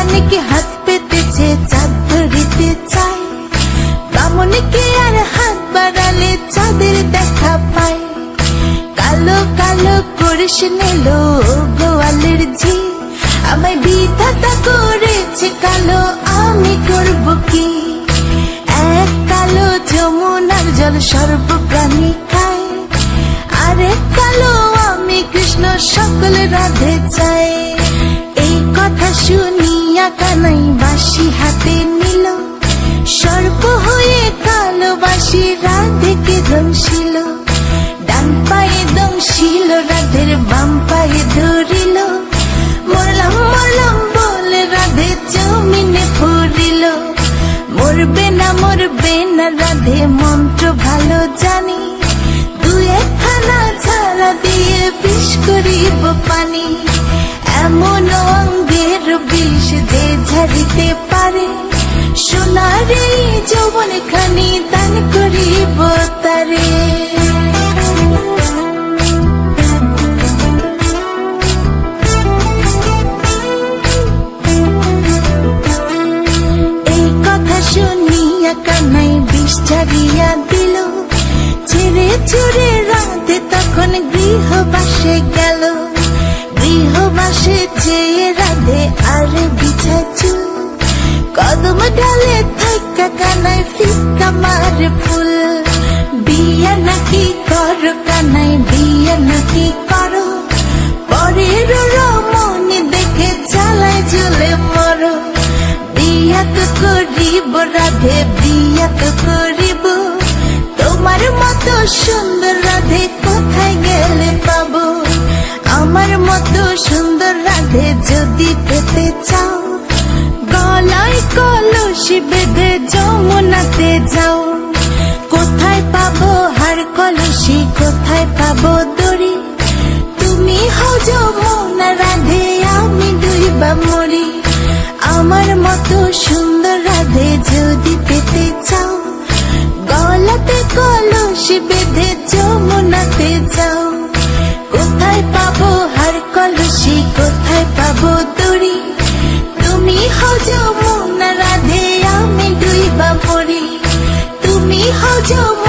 কালো হাত পেতেছে চাঁদ ধরিতে চাই বামনকে আর হাত বাড়ালে চাঁদের দেখা পায় কালো কালো করিস নিল গোয়ালের ঝি আমায় বিধাতা করেছে কালো আমি করব কি এক কালো যমুনার জল সর্বপ্রাণী খায় আরেক কালো আমি কৃষ্ণ সকল রাধে শুনিয়া কানাই বাসি হাতে নিল। সর্প হয়ে কালো বাসি রাধেকে দংশিল ডান পায়ে দংশিল, রাধের বাম পায়ে ধরিল। মরলাম মরলাম বলে রাধে জমিনে পড়িল মরবে না মরবে না রাধে মন্ত্র ভালো জানি। দু একখানা ছাড়া দিয়ে বিষ করিব পানি। যে ঝাড়িতে পারে। সোনার যৌবন খানি দান করিব তারে। এই কথা শুনিয়া কানাই বিষ দিল। ছেড়ে ছুড়ে কানাই ফিকা মার ফুল। বিয়া নাকি করো কানাই, বিয়া নাকি করো। পরের রমণী দেখে চালায় জ্বলে মরো। বিয়া তো করিব রাধে, বিয়া করিব। তোমার মতো সুন্দর রাধে কোথায় গেলে পাবো? আমার মতো সুন্দর রাধে যদি পেতে চাও, গলায় কলসি বেঁধে যমুনাতে যাও। কোথায় পাবো হার কলসি, কোথায় পাবো দড়ি? তুমি হও যমুনা রাধে, আমি দুইবা মরি। আমার মতো সুন্দর রাধে যদি পেতে চাও, গলাতে কলসি বেঁধে যমুনাতে যাও। কোথায় পাবো হার কলসি, কোথায় পাবো দড়ি? তুমি হও যমুনা তুমি